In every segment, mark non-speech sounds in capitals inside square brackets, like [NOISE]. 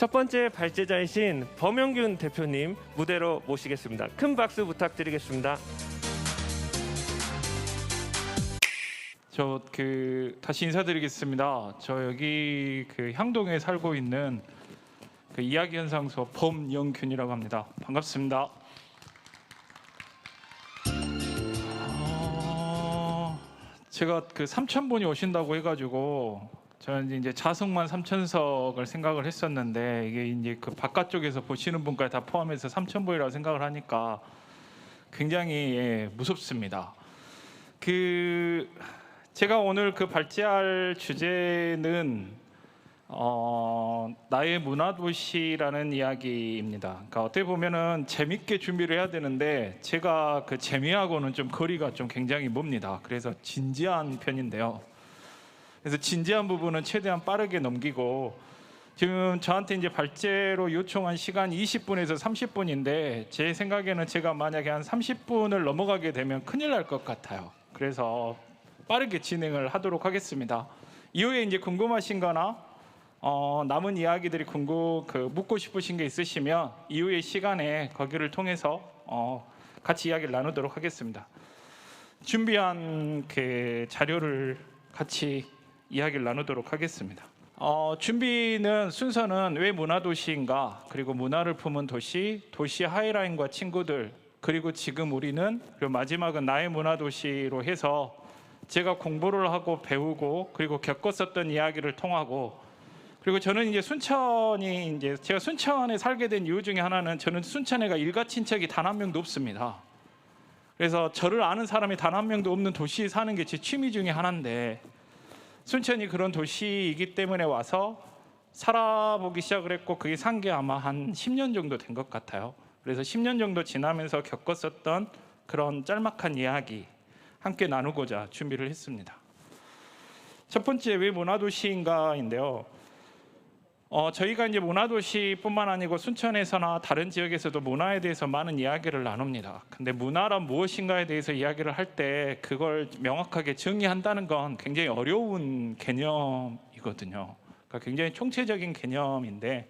첫 번째 발제자이신 범영균 대표님 무대로 모시겠습니다. 큰 박수 부탁드리겠습니다. 저 그 다시 인사드리겠습니다. 저 여기 그 향동에 살고 있는 그 이야기 현상소 범영균이라고 합니다. 반갑습니다. 어, 제가 그 3,000분이 오신다고 해가지고 저는 이제 자석만 3,000석을 생각을 했었는데 이게 이제 그 바깥쪽에서 보시는 분까지 다 포함해서 3,000분이라고 생각을 하니까 굉장히 예, 무섭습니다. 그 제가 오늘 그 발제할 주제는 어, 나의 문화 도시라는 이야기입니다. 그러니까 어떻게 보면은 재밌게 준비를 해야 되는데 제가 그 재미하고는 좀 거리가 좀 굉장히 멉니다. 그래서 진지한 편인데요. 그래서 진지한 부분은 최대한 빠르게 넘기고 지금 저한테 이제 발제로 요청한 시간 20분에서 30분인데 제 생각에는 제가 만약에 한 30분을 넘어가게 되면 큰일 날 것 같아요. 그래서 빠르게 진행을 하도록 하겠습니다. 이후에 이제 궁금하신거나 어, 남은 이야기들이 궁금 그 묻고 싶으신 게 있으시면 이후의 시간에 거기를 통해서 어, 같이 이야기를 나누도록 하겠습니다. 준비한 그 자료를 같이 이야기를 나누도록 하겠습니다. 어, 준비는 순서는 왜 문화 도시인가 그리고 문화를 품은 도시, 도시 하이라인과 친구들 그리고 지금 우리는 그리고 마지막은 나의 문화 도시로 해서 제가 공부를 하고 배우고 그리고 겪었었던 이야기를 통하고 그리고 저는 이제 순천이 이제 제가 순천에 살게 된 이유 중에 하나는 저는 순천에가 일가 친척이 단 한 명도 없습니다. 그래서 저를 아는 사람이 단 한 명도 없는 도시에 사는 게 제 취미 중에 하나인데 순천이 그런 도시이기 때문에 와서 살아보기 시작을 했고 그게 산 게 아마 한 10년 정도 된 것 같아요. 그래서 10년 정도 지나면서 겪었었던 그런 짤막한 이야기 함께 나누고자 준비를 했습니다. 첫 번째 왜 문화도시인가인데요. 어, 저희가 이제 문화도시뿐만 아니고 순천에서나 다른 지역에서도 문화에 대해서 많은 이야기를 나눕니다. 근데 문화란 무엇인가에 대해서 이야기를 할 때 그걸 명확하게 정의한다는 건 굉장히 어려운 개념이거든요. 그러니까 굉장히 총체적인 개념인데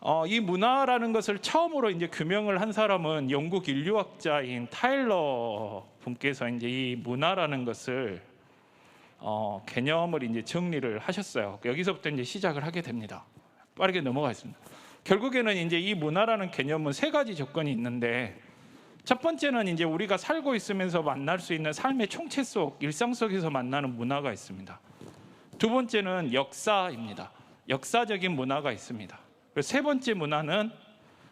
어, 이 문화라는 것을 처음으로 이제 규명을 한 사람은 영국 인류학자인 타일러 분께서 이제 이 문화라는 것을 어, 개념을 이제 정리를 하셨어요. 여기서부터 이제 시작을 하게 됩니다. 빠르게 넘어가겠습니다. 결국에는 이제 이 문화라는 개념은 세 가지 조건이 있는데 첫 번째는 이제 우리가 살고 있으면서 만날 수 있는 삶의 총체 속 일상 속에서 만나는 문화가 있습니다. 두 번째는 역사입니다. 역사적인 문화가 있습니다. 그리고 세 번째 문화는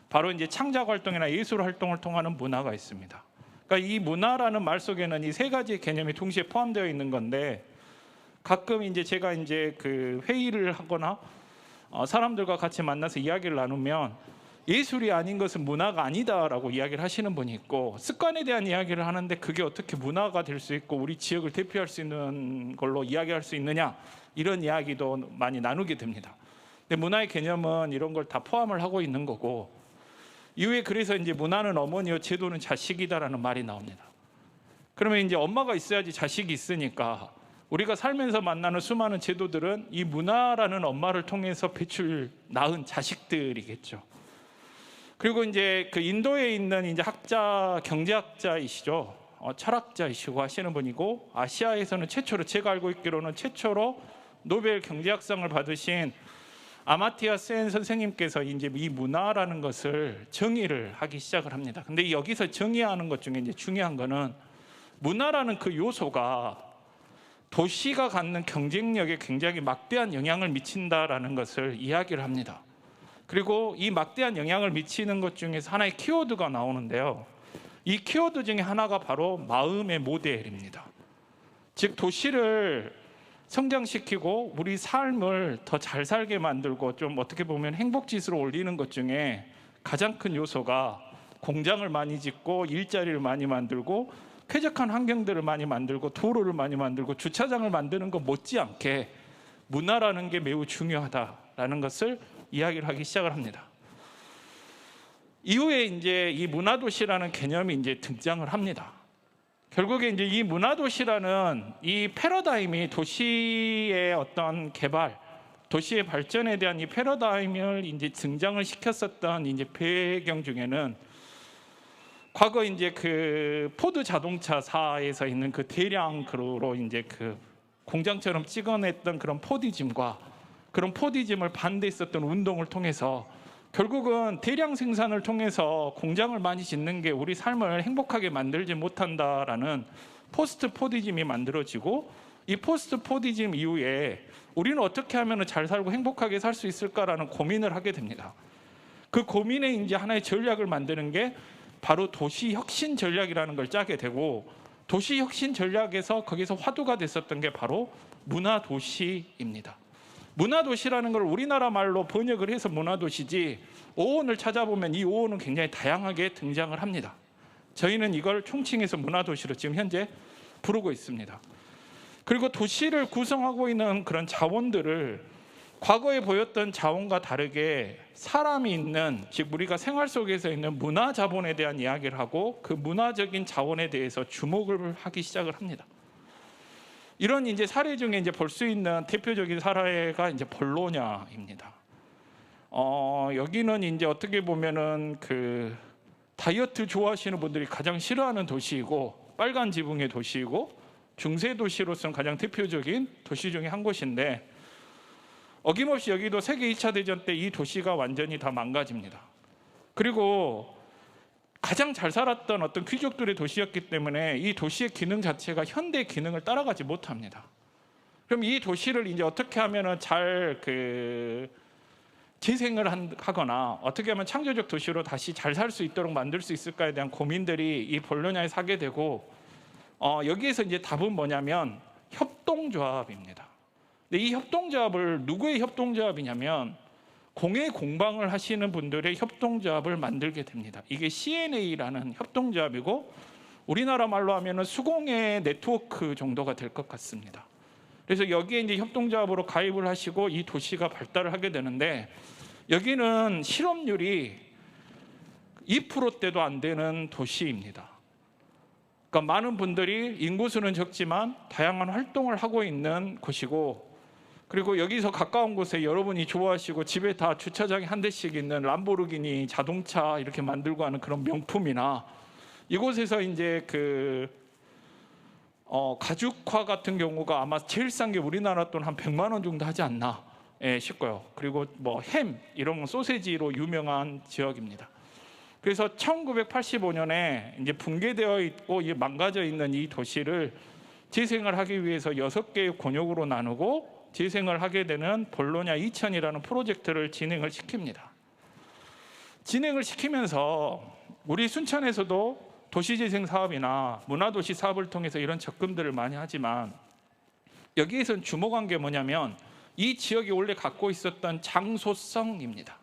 바로 이제 창작 활동이나 예술 활동을 통하는 문화가 있습니다. 그러니까 이 문화라는 말 속에는 이 세 가지의 개념이 동시에 포함되어 있는 건데 가끔 이제 제가 이제 그 회의를 하거나 어, 사람들과 같이 만나서 이야기를 나누면 예술이 아닌 것은 문화가 아니다라고 이야기를 하시는 분이 있고 습관에 대한 이야기를 하는데 그게 어떻게 문화가 될 수 있고 우리 지역을 대표할 수 있는 걸로 이야기할 수 있느냐 이런 이야기도 많이 나누게 됩니다. 근데 문화의 개념은 이런 걸 다 포함을 하고 있는 거고 이후에 그래서 이제 문화는 어머니요 제도는 자식이다라는 말이 나옵니다. 그러면 이제 엄마가 있어야지 자식이 있으니까 우리가 살면서 만나는 수많은 제도들은 이 문화라는 엄마를 통해서 배출 낳은 자식들이겠죠. 그리고 이제 그 인도에 있는 이제 학자 경제학자이시죠. 어, 철학자이시고 하시는 분이고 아시아에서는 최초로 제가 알고 있기로는 최초로 노벨 경제학상을 받으신 아마티아 센 선생님께서 이제 이 문화라는 것을 정의를 하기 시작을 합니다. 근데 여기서 정의하는 것 중에 이제 중요한 거는 문화라는 그 요소가 도시가 갖는 경쟁력에 굉장히 막대한 영향을 미친다라는 것을 이야기를 합니다. 그리고 이 막대한 영향을 미치는 것 중에서 하나의 키워드가 나오는데요. 이 키워드 중에 하나가 바로 마음의 모델입니다. 즉 도시를 성장시키고 우리 삶을 더 잘 살게 만들고 좀 어떻게 보면 행복 지수를 올리는 것 중에 가장 큰 요소가 공장을 많이 짓고 일자리를 많이 만들고 쾌적한 환경들을 많이 만들고 도로를 많이 만들고 주차장을 만드는 것 못지않게 문화라는 게 매우 중요하다라는 것을 이야기를 하기 시작을 합니다. 이후에 이제 이 문화도시라는 개념이 이제 등장을 합니다. 결국에 이제 이 문화도시라는 이 패러다임이 도시의 어떤 개발 도시의 발전에 대한 이 패러다임을 이제 등장을 시켰었던 이제 배경 중에는 과거 이제 그 포드 자동차사에서 있는 그 대량으로 이제 그 공장처럼 찍어냈던 그런 포디즘과 그런 포디즘을 반대했었던 운동을 통해서 결국은 대량 생산을 통해서 공장을 많이 짓는 게 우리 삶을 행복하게 만들지 못한다라는 포스트 포디즘이 만들어지고 이 포스트 포디즘 이후에 우리는 어떻게 하면 잘 살고 행복하게 살 수 있을까라는 고민을 하게 됩니다. 그 고민의 이제 하나의 전략을 만드는 게 바로 도시 혁신 전략이라는 걸 짜게 되고 도시 혁신 전략에서 거기서 화두가 됐었던 게 바로 문화 도시입니다. 문화 도시라는 걸 우리나라 말로 번역을 해서 문화 도시지 어원을 찾아보면 이 어원은 굉장히 다양하게 등장을 합니다. 저희는 이걸 총칭해서 문화 도시로 지금 현재 부르고 있습니다. 그리고 도시를 구성하고 있는 그런 자원들을 과거에 보였던 자원과 다르게 사람이 있는 즉 우리가 생활 속에서 있는 문화 자본에 대한 이야기를 하고 그 문화적인 자원에 대해서 주목을 하기 시작을 합니다. 이런 이제 사례 중에 이제 볼 수 있는 대표적인 사례가 이제 볼로냐입니다. 어, 여기는 이제 어떻게 보면은 그 다이어트 좋아하시는 분들이 가장 싫어하는 도시이고 빨간 지붕의 도시이고 중세 도시로서는 가장 대표적인 도시 중에 한 곳인데 어김없이 여기도 세계 2차 대전 때 이 도시가 완전히 다 망가집니다. 그리고 가장 잘 살았던 어떤 귀족들의 도시였기 때문에 이 도시의 기능 자체가 현대 기능을 따라가지 못합니다. 그럼 이 도시를 이제 어떻게 하면은 잘그 재생을 한- 하거나 어떻게 하면 창조적 도시로 다시 잘 살 수 있도록 만들 수 있을까에 대한 고민들이 이 볼로냐에 사게 되고 어, 여기에서 이제 답은 뭐냐면 협동조합입니다. 근데 이 협동조합을 누구의 협동조합이냐면 공예 공방을 하시는 분들의 협동조합을 만들게 됩니다. 이게 CNA라는 협동조합이고 우리나라 말로 하면은 수공예 네트워크 정도가 될 것 같습니다. 그래서 여기에 이제 협동조합으로 가입을 하시고 이 도시가 발달을 하게 되는데 여기는 실업률이 2%대도 안 되는 도시입니다. 그러니까 많은 분들이 인구수는 적지만 다양한 활동을 하고 있는 곳이고 그리고 여기서 가까운 곳에 여러분이 좋아하시고 집에 다 주차장에 한 대씩 있는 람보르기니 자동차 이렇게 만들고 하는 그런 명품이나 이곳에서 이제 그 어, 가죽화 같은 경우가 아마 제일 싼 게 우리나라 돈 한 100만 원 정도 하지 않나 예, 싶고요. 그리고 뭐 햄 이런 건 소세지로 유명한 지역입니다. 그래서 1985년에 이제 붕괴되어 있고 이 망가져 있는 이 도시를 재생을 하기 위해서 여섯 개의 권역으로 나누고 재생을 하게 되는 볼로냐 2000이라는 프로젝트를 진행을 시킵니다. 진행을 시키면서 우리 순천에서도 도시재생 사업이나 문화도시 사업을 통해서 이런 접근들을 많이 하지만 여기에선 주목한 게 뭐냐면 이 지역이 원래 갖고 있었던 장소성입니다.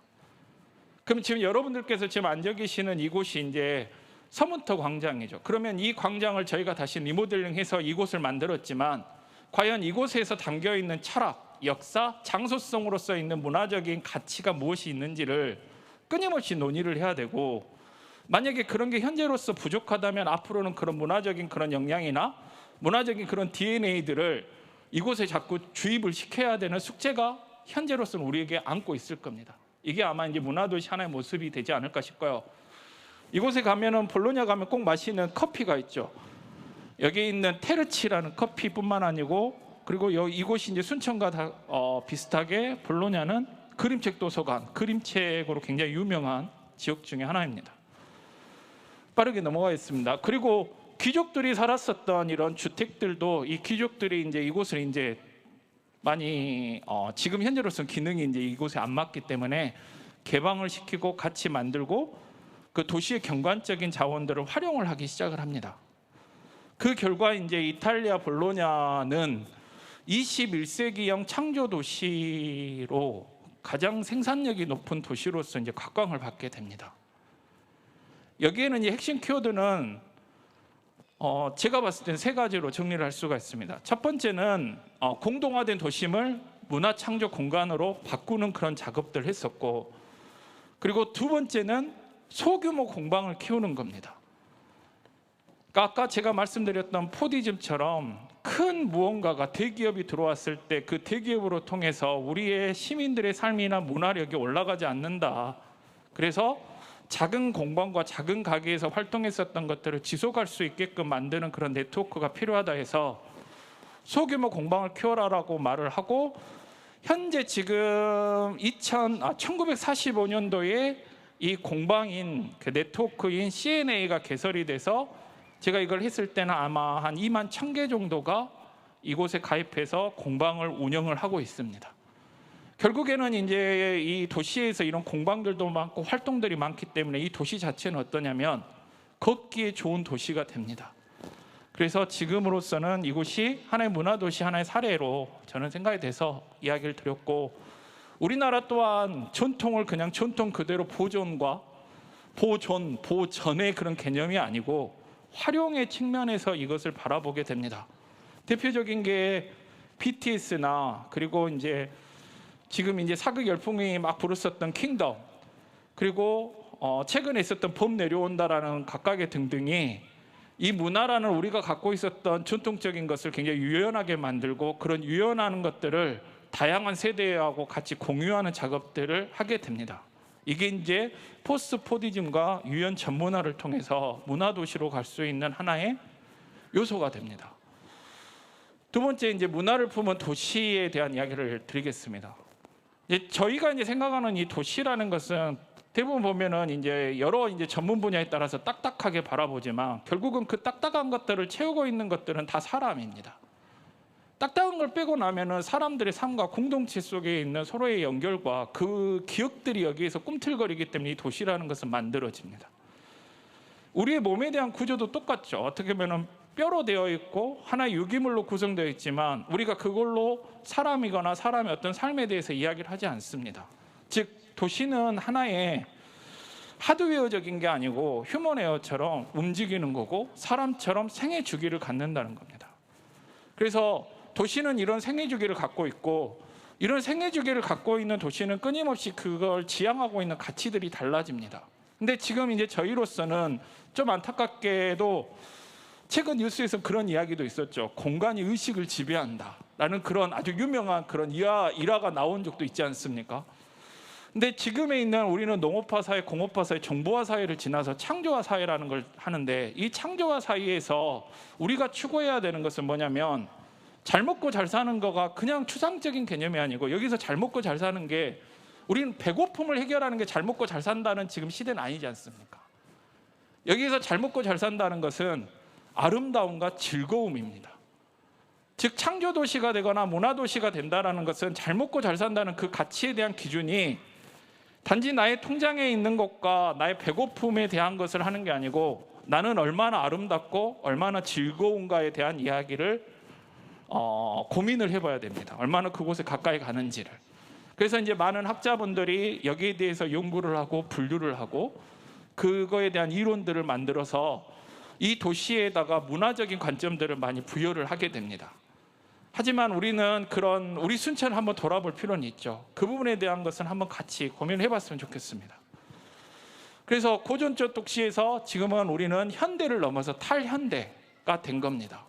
그럼 지금 여러분들께서 지금 앉아 계시는 이곳이 이제 서문터 광장이죠. 그러면 이 광장을 저희가 다시 리모델링해서 이곳을 만들었지만 과연 이곳에서 담겨 있는 철학, 역사, 장소성으로서 있는 문화적인 가치가 무엇이 있는지를 끊임없이 논의를 해야 되고 만약에 그런 게 현재로서 부족하다면 앞으로는 그런 문화적인 그런 역량이나 문화적인 그런 DNA들을 이곳에 자꾸 주입을 시켜야 되는 숙제가 현재로서는 우리에게 안고 있을 겁니다. 이게 아마 이제 문화도시 하나의 모습이 되지 않을까 싶고요. 이곳에 가면은 볼로냐 가면 꼭 마시는 커피가 있죠. 여기 있는 테르치라는 커피뿐만 아니고 그리고 여, 이곳이 이제 순천과 다, 어, 비슷하게 볼로냐는 그림책 도서관, 그림책으로 굉장히 유명한 지역 중에 하나입니다. 빠르게 넘어가겠습니다. 그리고 귀족들이 살았었던 이런 주택들도 이 귀족들이 이제 이곳을 이제 많이 어, 지금 현재로서는 기능이 이제 이곳에 안 맞기 때문에 개방을 시키고 같이 만들고 그 도시의 경관적인 자원들을 활용을 하기 시작을 합니다. 그 결과 이제 이탈리아 볼로냐는 21세기형 창조 도시로 가장 생산력이 높은 도시로서 이제 각광을 받게 됩니다. 여기에는 이 핵심 키워드는 어, 제가 봤을 때는 세 가지로 정리를 할 수가 있습니다. 첫 번째는 어, 공동화된 도심을 문화 창조 공간으로 바꾸는 그런 작업들을 했었고, 그리고 두 번째는 소규모 공방을 키우는 겁니다. 아까 제가 말씀드렸던 포디즘처럼 큰 무언가가 대기업이 들어왔을 때 그 대기업으로 통해서 우리의 시민들의 삶이나 문화력이 올라가지 않는다. 그래서 작은 공방과 작은 가게에서 활동했었던 것들을 지속할 수 있게끔 만드는 그런 네트워크가 필요하다 해서 소규모 공방을 키워라라고 말을 하고 현재 지금 2000, 아, 1945년도에 이 공방인 그 네트워크인 CNA가 개설이 돼서 제가 이걸 했을 때는 아마 한 2만 1000개 정도가 이곳에 가입해서 공방을 운영을 하고 있습니다. 결국에는 이제 이 도시에서 이런 공방들도 많고 활동들이 많기 때문에 이 도시 자체는 어떠냐면 걷기에 좋은 도시가 됩니다. 그래서 지금으로서는 이곳이 하나의 문화 도시 하나의 사례로 저는 생각이 돼서 이야기를 드렸고 우리나라 또한 전통을 그냥 전통 그대로 보존과 보존, 보전의 그런 개념이 아니고 활용의 측면에서 이것을 바라보게 됩니다. 대표적인 게 BTS나 그리고 이제 지금 이제 사극 열풍이 막 불었었던 킹덤 그리고 어 최근에 있었던 봄 내려온다라는 각각의 등등이 이 문화라는 우리가 갖고 있었던 전통적인 것을 굉장히 유연하게 만들고 그런 유연하는 것들을 다양한 세대하고 같이 공유하는 작업들을 하게 됩니다. 이게 이제 포스트 포디즘과 유연 전문화를 통해서 문화 도시로 갈 수 있는 하나의 요소가 됩니다. 두 번째 이제 문화를 품은 도시에 대한 이야기를 드리겠습니다. 이제 저희가 이제 생각하는 이 도시라는 것은 대부분 보면은 이제 여러 이제 전문 분야에 따라서 딱딱하게 바라보지만 결국은 그 딱딱한 것들을 채우고 있는 것들은 다 사람입니다. 딱딱한 걸 빼고 나면은 사람들의 삶과 공동체 속에 있는 서로의 연결과 그 기억들이 여기에서 꿈틀거리기 때문에 이 도시라는 것은 만들어집니다. 우리의 몸에 대한 구조도 똑같죠. 어떻게 보면은 뼈로 되어 있고 하나의 유기물로 구성되어 있지만 우리가 그걸로 사람이거나 사람의 어떤 삶에 대해서 이야기를 하지 않습니다. 즉 도시는 하나의 하드웨어적인 게 아니고 휴먼웨어처럼 움직이는 거고 사람처럼 생애 주기를 갖는다는 겁니다. 그래서 도시는 이런 생애 주기를 갖고 있고 이런 생애 주기를 갖고 있는 도시는 끊임없이 그걸 지향하고 있는 가치들이 달라집니다. 근데 지금 이제 저희로서는 좀 안타깝게도 최근 뉴스에서 그런 이야기도 있었죠. 공간이 의식을 지배한다 라는 그런 아주 유명한 그런 일화, 일화가 나온 적도 있지 않습니까? 근데 지금에 있는 우리는 농업화 사회, 공업화 사회, 정보화 사회를 지나서 창조화 사회라는 걸 하는데 이 창조화 사회에서 우리가 추구해야 되는 것은 뭐냐면 잘 먹고 잘 사는 거가 그냥 추상적인 개념이 아니고 여기서 잘 먹고 잘 사는 게 우리는 배고픔을 해결하는 게 잘 먹고 잘 산다는 지금 시대는 아니지 않습니까? 여기서 잘 먹고 잘 산다는 것은 아름다움과 즐거움입니다. 즉 창조 도시가 되거나 문화 도시가 된다라는 것은 잘 먹고 잘 산다는 그 가치에 대한 기준이 단지 나의 통장에 있는 것과 나의 배고픔에 대한 것을 하는 게 아니고 나는 얼마나 아름답고 얼마나 즐거운가에 대한 이야기를 어, 고민을 해봐야 됩니다. 얼마나 그곳에 가까이 가는지를. 그래서 이제 많은 학자분들이 여기에 대해서 연구를 하고 분류를 하고 그거에 대한 이론들을 만들어서 이 도시에다가 문화적인 관점들을 많이 부여를 하게 됩니다. 하지만 우리는 그런 우리 순천을 한번 돌아볼 필요는 있죠. 그 부분에 대한 것은 한번 같이 고민을 해봤으면 좋겠습니다. 그래서 고전적 독시에서 지금은 우리는 현대를 넘어서 탈현대가 된 겁니다.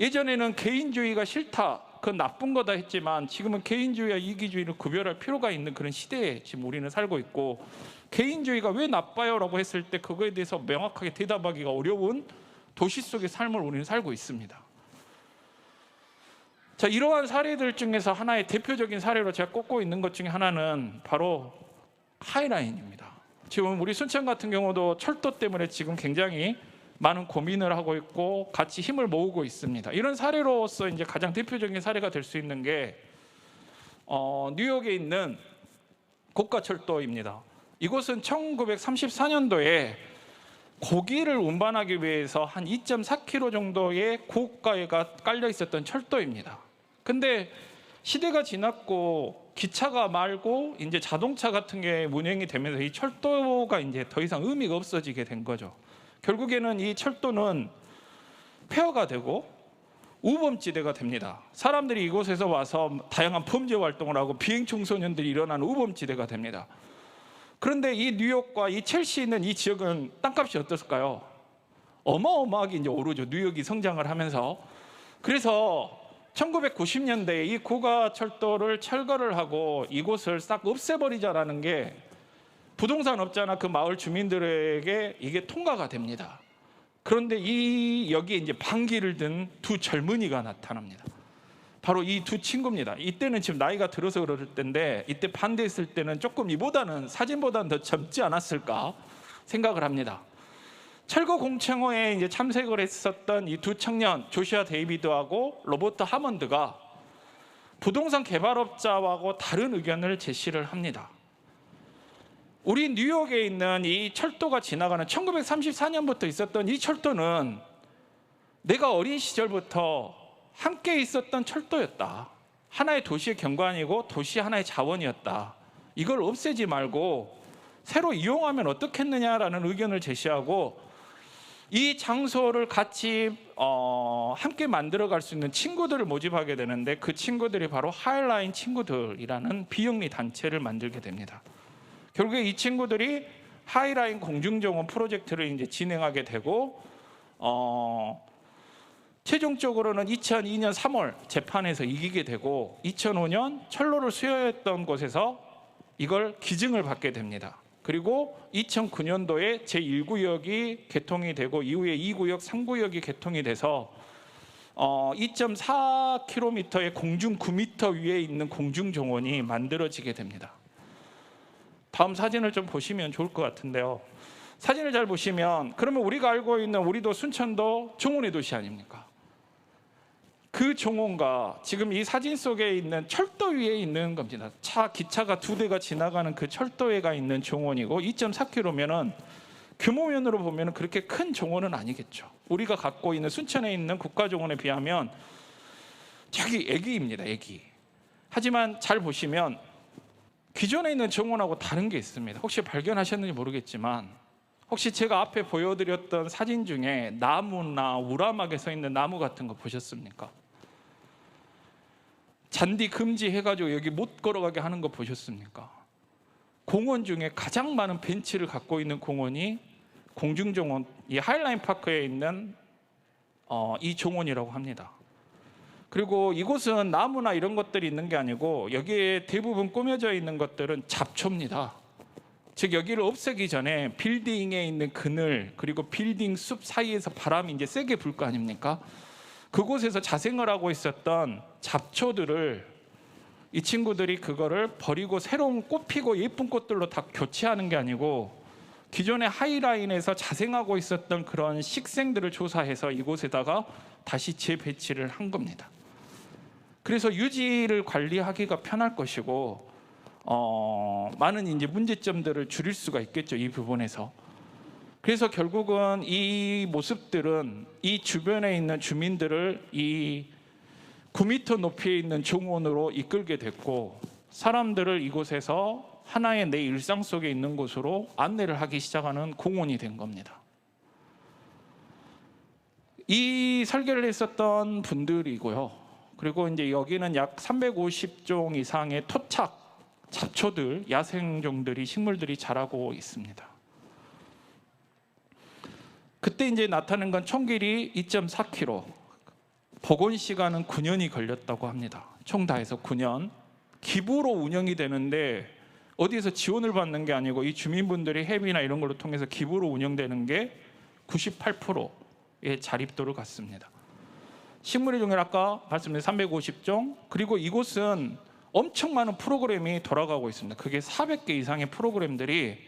예전에는 개인주의가 싫다, 그건 나쁜 거다 했지만 지금은 개인주의와 이기주의를 구별할 필요가 있는 그런 시대에 지금 우리는 살고 있고 개인주의가 왜 나빠요라고 했을 때 그거에 대해서 명확하게 대답하기가 어려운 도시 속의 삶을 우리는 살고 있습니다. 자, 이러한 사례들 중에서 하나의 대표적인 사례로 제가 꼽고 있는 것 중에 하나는 바로 하이라인입니다. 지금 우리 순천 같은 경우도 철도 때문에 지금 굉장히 많은 고민을 하고 있고 같이 힘을 모으고 있습니다. 이런 사례로서 이제 가장 대표적인 사례가 될 수 있는 게 어, 뉴욕에 있는 고가철도입니다. 이곳은 1934년도에 고기를 운반하기 위해서 한 2.4km 정도의 고가가 깔려 있었던 철도입니다. 근데 시대가 지났고 기차가 말고 이제 자동차 같은 게 운행이 되면서 이 철도가 이제 더 이상 의미가 없어지게 된 거죠. 결국에는 이 철도는 폐허가 되고 우범지대가 됩니다. 사람들이 이곳에서 와서 다양한 범죄 활동을 하고 비행 청소년들이 일어나는 우범지대가 됩니다. 그런데 이 뉴욕과 이 첼시 있는 이 지역은 땅값이 어떻을까요? 어마어마하게 이제 오르죠. 뉴욕이 성장을 하면서 그래서 1990년대에 이 고가 철도를 철거를 하고 이곳을 싹 없애버리자라는 게 부동산 업자나 그 마을 주민들에게 이게 통과가 됩니다. 그런데 이 여기에 이제 방귀를 든 두 젊은이가 나타납니다. 바로 이 두 친구입니다. 이때는 지금 나이가 들어서 그럴 때인데 이때 반대했을 때는 조금 이보다는 사진보다는 더 젊지 않았을까 생각을 합니다. 철거 공청회에 이제 참석을 했었던 이 두 청년 조시아 데이비드하고 로버트 하먼드가 부동산 개발업자하고 다른 의견을 제시를 합니다. 우리 뉴욕에 있는 이 철도가 지나가는 1934년부터 있었던 이 철도는 내가 어린 시절부터 함께 있었던 철도였다. 하나의 도시의 경관이고 도시 하나의 자원이었다. 이걸 없애지 말고 새로 이용하면 어떻겠느냐라는 의견을 제시하고 이 장소를 같이 어, 함께 만들어갈 수 있는 친구들을 모집하게 되는데 그 친구들이 바로 하이라인 친구들이라는 비영리 단체를 만들게 됩니다. 결국에 이 친구들이 하이라인 공중정원 프로젝트를 이제 진행하게 되고 어, 최종적으로는 2002년 3월 재판에서 이기게 되고 2005년 철로를 수여했던 곳에서 이걸 기증을 받게 됩니다. 그리고 2009년도에 제1구역이 개통이 되고 이후에 2구역, 3구역이 개통이 돼서 어, 2.4km의 공중 9m 위에 있는 공중 정원이 만들어지게 됩니다. 다음 사진을 좀 보시면 좋을 것 같은데요. 사진을 잘 보시면 그러면 우리가 알고 있는 우리도 순천도 종원의 도시 아닙니까? 그 종원과 지금 이 사진 속에 있는 철도 위에 있는 겁니다. 차 기차가 두 대가 지나가는 그 철도에가 있는 종원이고 2.4km면은 규모면으로 보면 그렇게 큰 종원은 아니겠죠. 우리가 갖고 있는 순천에 있는 국가종원에 비하면 저기 애기입니다. 애기. 하지만 잘 보시면 기존에 있는 정원하고 다른 게 있습니다. 혹시 발견하셨는지 모르겠지만 혹시 제가 앞에 보여드렸던 사진 중에 나무나 우라막에 서 있는 나무 같은 거 보셨습니까? 잔디 금지 해가지고 여기 못 걸어가게 하는 거 보셨습니까? 공원 중에 가장 많은 벤치를 갖고 있는 공원이 공중정원 이 하이라인 파크에 있는 어, 이 정원이라고 합니다. 그리고 이곳은 나무나 이런 것들이 있는 게 아니고 여기에 대부분 꾸며져 있는 것들은 잡초입니다. 즉 여기를 없애기 전에 빌딩에 있는 그늘 그리고 빌딩 숲 사이에서 바람이 이제 세게 불 거 아닙니까? 그곳에서 자생을 하고 있었던 잡초들을 이 친구들이 그거를 버리고 새로운 꽃 피고 예쁜 꽃들로 다 교체하는 게 아니고 기존의 하이라인에서 자생하고 있었던 그런 식생들을 조사해서 이곳에다가 다시 재배치를 한 겁니다. 그래서 유지를 관리하기가 편할 것이고 어, 많은 이제 문제점들을 줄일 수가 있겠죠 이 부분에서. 그래서 결국은 이 모습들은 이 주변에 있는 주민들을 이 9m 높이에 있는 정원으로 이끌게 됐고 사람들을 이곳에서 하나의 내 일상 속에 있는 곳으로 안내를 하기 시작하는 공원이 된 겁니다. 이 설계를 했었던 분들이고요. 그리고 이제 여기는 약 350종 이상의 토착 잡초들, 야생종들이 식물들이 자라고 있습니다. 그때 이제 나타난 건 총 길이 2.4km. 복원 시간은 9년이 걸렸다고 합니다. 총 다 해서 9년. 기부로 운영이 되는데 어디에서 지원을 받는 게 아니고 이 주민분들이 회비나 이런 걸로 통해서 기부로 운영되는 게 98%의 자립도를 갖습니다. 식물의 종류 아까 말씀드린 350종 그리고 이곳은 엄청 많은 프로그램이 돌아가고 있습니다. 그게 400개 이상의 프로그램들이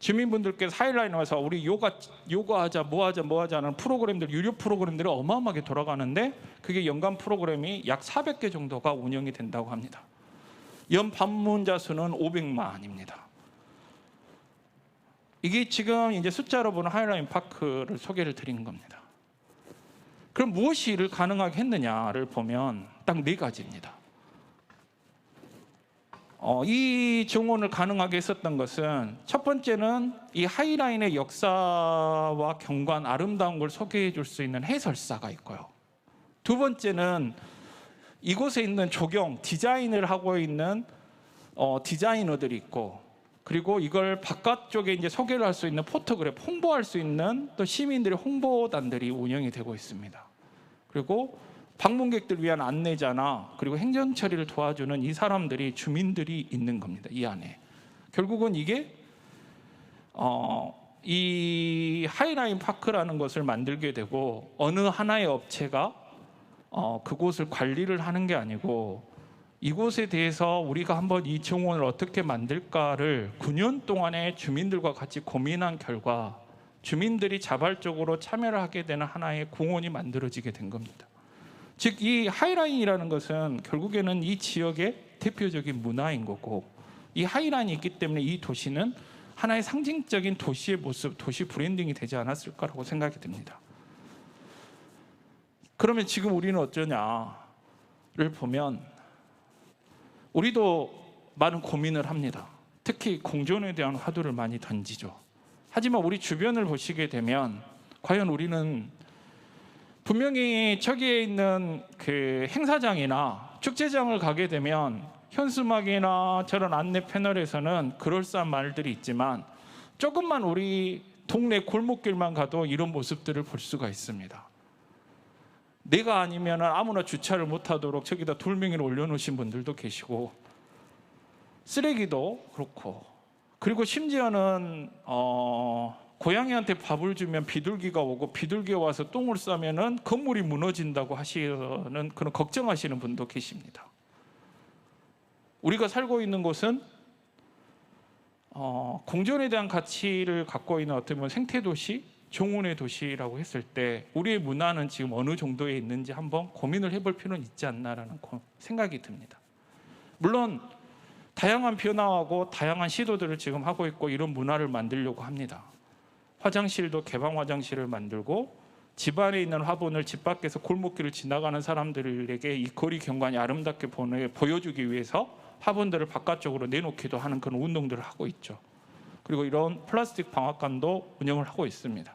주민분들께서 하이라인 와서 우리 요가 요가하자 뭐하자 뭐하자는 프로그램들 유료 프로그램들이 어마어마하게 돌아가는데 그게 연간 프로그램이 약 400개 정도가 운영이 된다고 합니다. 연 방문자 수는 500만입니다. 이게 지금 이제 숫자로 보는 하이라인 파크를 소개를 드리는 겁니다. 그럼 무엇이 이를 가능하게 했느냐를 보면 딱 네 가지입니다. 어, 이 정원을 가능하게 했었던 것은 첫 번째는 이 하이라인의 역사와 경관 아름다운 걸 소개해 줄 수 있는 해설사가 있고요. 두 번째는 이곳에 있는 조경 디자인을 하고 있는 어, 디자이너들이 있고 그리고 이걸 바깥쪽에 이제 소개를 할 수 있는 포토그래프 홍보할 수 있는 또 시민들의 홍보단들이 운영이 되고 있습니다. 그리고 방문객들 위한 안내자나 그리고 행정 처리를 도와주는 이 사람들이 주민들이 있는 겁니다. 이 안에 결국은 이게 어, 이 하이라인 파크라는 것을 만들게 되고 어느 하나의 업체가 어, 그곳을 관리를 하는 게 아니고 이곳에 대해서 우리가 한번 이 정원을 어떻게 만들까를 9년 동안에 주민들과 같이 고민한 결과 주민들이 자발적으로 참여를 하게 되는 하나의 공원이 만들어지게 된 겁니다. 즉 이 하이라인이라는 것은 결국에는 이 지역의 대표적인 문화인 거고 이 하이라인이 있기 때문에 이 도시는 하나의 상징적인 도시의 모습, 도시 브랜딩이 되지 않았을까라고 생각이 듭니다. 그러면 지금 우리는 어쩌냐를 보면 우리도 많은 고민을 합니다. 특히 공존에 대한 화두를 많이 던지죠. 하지만 우리 주변을 보시게 되면 과연 우리는 분명히 저기에 있는 그 행사장이나 축제장을 가게 되면 현수막이나 저런 안내 패널에서는 그럴싸한 말들이 있지만 조금만 우리 동네 골목길만 가도 이런 모습들을 볼 수가 있습니다. 내가 아니면 아무나 주차를 못하도록 저기다 돌멩이를 올려놓으신 분들도 계시고 쓰레기도 그렇고 그리고 심지어는 어, 고양이한테 밥을 주면 비둘기가 오고 비둘기가 와서 똥을 싸면은 건물이 무너진다고 하시는 그런 걱정하시는 분도 계십니다. 우리가 살고 있는 곳은 어, 공존에 대한 가치를 갖고 있는 어떻게 보면 생태 도시, 종운의 도시라고 했을 때 우리의 문화는 지금 어느 정도에 있는지 한번 고민을 해볼 필요는 있지 않나라는 고- 생각이 듭니다. 물론 다양한 변화하고 다양한 시도들을 지금 하고 있고 이런 문화를 만들려고 합니다. 화장실도 개방 화장실을 만들고 집 안에 있는 화분을 집 밖에서 골목길을 지나가는 사람들에게 이 거리 경관이 아름답게 보여주기 위해서 화분들을 바깥쪽으로 내놓기도 하는 그런 운동들을 하고 있죠. 그리고 이런 플라스틱 방앗간도 운영을 하고 있습니다.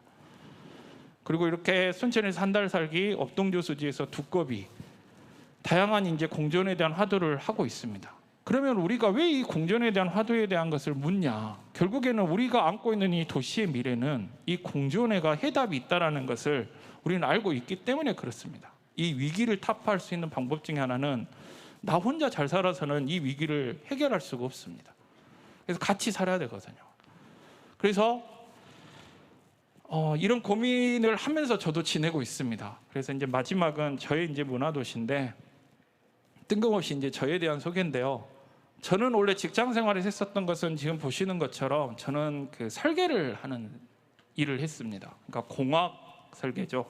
그리고 이렇게 순천에서 한 달 살기 업동조수지에서 두꺼비 다양한 이제 공존에 대한 화두를 하고 있습니다. 그러면 우리가 왜 이 공존에 대한 화두에 대한 것을 묻냐? 결국에는 우리가 안고 있는 이 도시의 미래는 이 공존에가 해답이 있다라는 것을 우리는 알고 있기 때문에 그렇습니다. 이 위기를 타파할 수 있는 방법 중에 하나는 나 혼자 잘 살아서는 이 위기를 해결할 수가 없습니다. 그래서 같이 살아야 되거든요. 그래서 어, 이런 고민을 하면서 저도 지내고 있습니다. 그래서 이제 마지막은 저의 이제 문화도시인데 뜬금없이 이제 저에 대한 소개인데요. 저는 원래 직장 생활을 했었던 것은 지금 보시는 것처럼 저는 그 설계를 하는 일을 했습니다. 그러니까 공학 설계죠.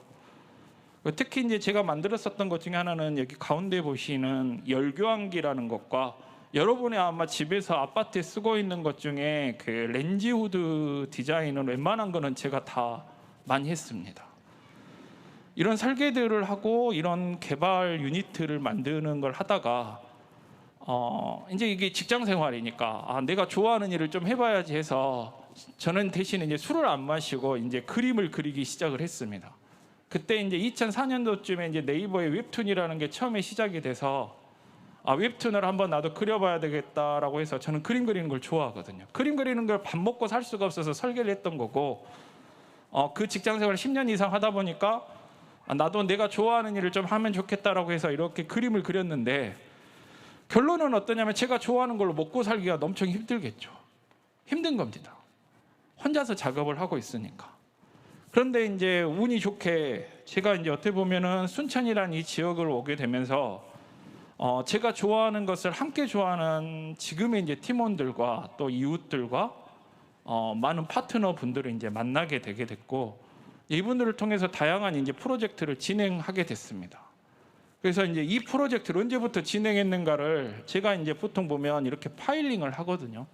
특히 이제 제가 만들었었던 것 중에 하나는 여기 가운데 보시는 열교환기라는 것과 여러분이 아마 집에서 아파트에 쓰고 있는 것 중에 그 렌지 후드 디자인은 웬만한 거는 제가 다 많이 했습니다. 이런 설계들을 하고 이런 개발 유니트를 만드는 걸 하다가 어 이제 이게 직장 생활이니까 아 내가 좋아하는 일을 좀 해봐야지 해서 저는 대신 이제 술을 안 마시고 이제 그림을 그리기 시작을 했습니다. 그때 이제 2004년도쯤에 이제 네이버에 웹툰이라는 게 처음에 시작이 돼서 아 웹툰을 한번 나도 그려봐야 되겠다라고 해서 저는 그림 그리는 걸 좋아하거든요. 그림 그리는 걸 밥 먹고 살 수가 없어서 설계를 했던 거고 어, 그 직장 생활 10년 이상 하다 보니까 아, 나도 내가 좋아하는 일을 좀 하면 좋겠다라고 해서 이렇게 그림을 그렸는데 결론은 어떠냐면 제가 좋아하는 걸로 먹고 살기가 엄청 힘들겠죠. 힘든 겁니다. 혼자서 작업을 하고 있으니까. 그런데 이제 운이 좋게 제가 이제 어떻게 보면은 순천이라는 이 지역을 오게 되면서 어 제가 좋아하는 것을 함께 좋아하는 지금의 이제 팀원들과 또 이웃들과 어 많은 파트너 분들을 이제 만나게 되게 됐고 이분들을 통해서 다양한 이제 프로젝트를 진행하게 됐습니다. 그래서 이제 이 프로젝트를 언제부터 진행했는가를 제가 이제 보통 보면 이렇게 파일링을 하거든요.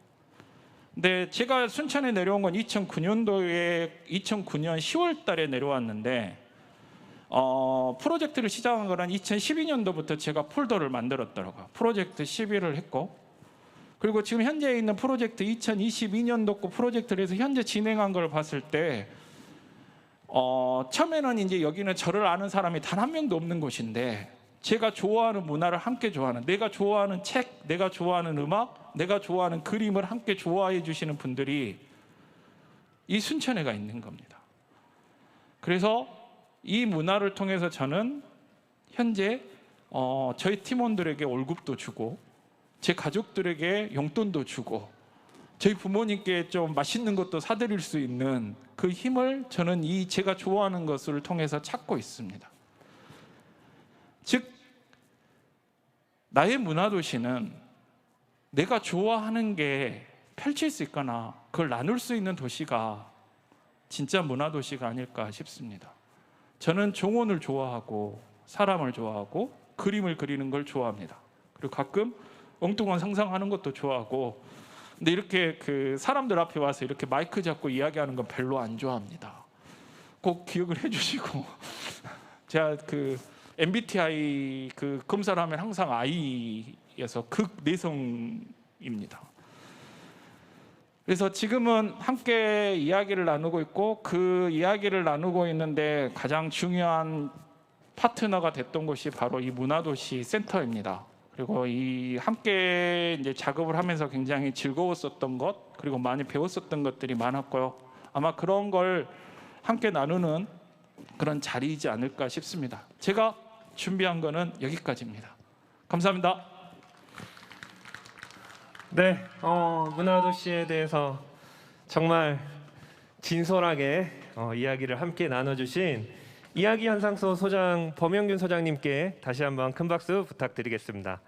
근데 제가 순천에 내려온 건 2009년도에 2009년 10월 달에 내려왔는데 어, 프로젝트를 시작한 거는 2012년도부터 제가 폴더를 만들었더라고요. 프로젝트 11을 했고 그리고 지금 현재 있는 프로젝트 2022년도 거 프로젝트를 해서 현재 진행한 걸 봤을 때 어, 처음에는 이제 여기는 저를 아는 사람이 단 한 명도 없는 곳인데 제가 좋아하는 문화를 함께 좋아하는 내가 좋아하는 책, 내가 좋아하는 음악, 내가 좋아하는 그림을 함께 좋아해 주시는 분들이 이 순천에가 있는 겁니다. 그래서 이 문화를 통해서 저는 현재 어, 저희 팀원들에게 월급도 주고 제 가족들에게 용돈도 주고 저희 부모님께 좀 맛있는 것도 사드릴 수 있는 그 힘을 저는 이 제가 좋아하는 것을 통해서 찾고 있습니다. 즉 나의 문화 도시는 내가 좋아하는 게 펼칠 수 있거나 그걸 나눌 수 있는 도시가 진짜 문화 도시가 아닐까 싶습니다. 저는 종원을 좋아하고 사람을 좋아하고 그림을 그리는 걸 좋아합니다. 그리고 가끔 엉뚱한 상상하는 것도 좋아하고 근데 이렇게 그 사람들 앞에 와서 이렇게 마이크 잡고 이야기하는 건 별로 안 좋아합니다. 꼭 기억을 해주시고 [LAUGHS] 제가 그 MBTI 그 검사를 하면 항상 I여서 극 내성입니다. 그래서 지금은 함께 이야기를 나누고 있고 그 이야기를 나누고 있는데 가장 중요한 파트너가 됐던 곳이 바로 이 문화도시 센터입니다. 그리고 이 함께 이제 작업을 하면서 굉장히 즐거웠었던 것 그리고 많이 배웠었던 것들이 많았고요. 아마 그런 걸 함께 나누는 그런 자리이지 않을까 싶습니다. 제가 준비한 거는 여기까지입니다. 감사합니다. 네, 어, 문화도시에 대해서 정말 진솔하게 어, 이야기를 함께 나눠주신 이야기 현상소 소장 범영균 소장님께 다시 한번 큰 박수 부탁드리겠습니다.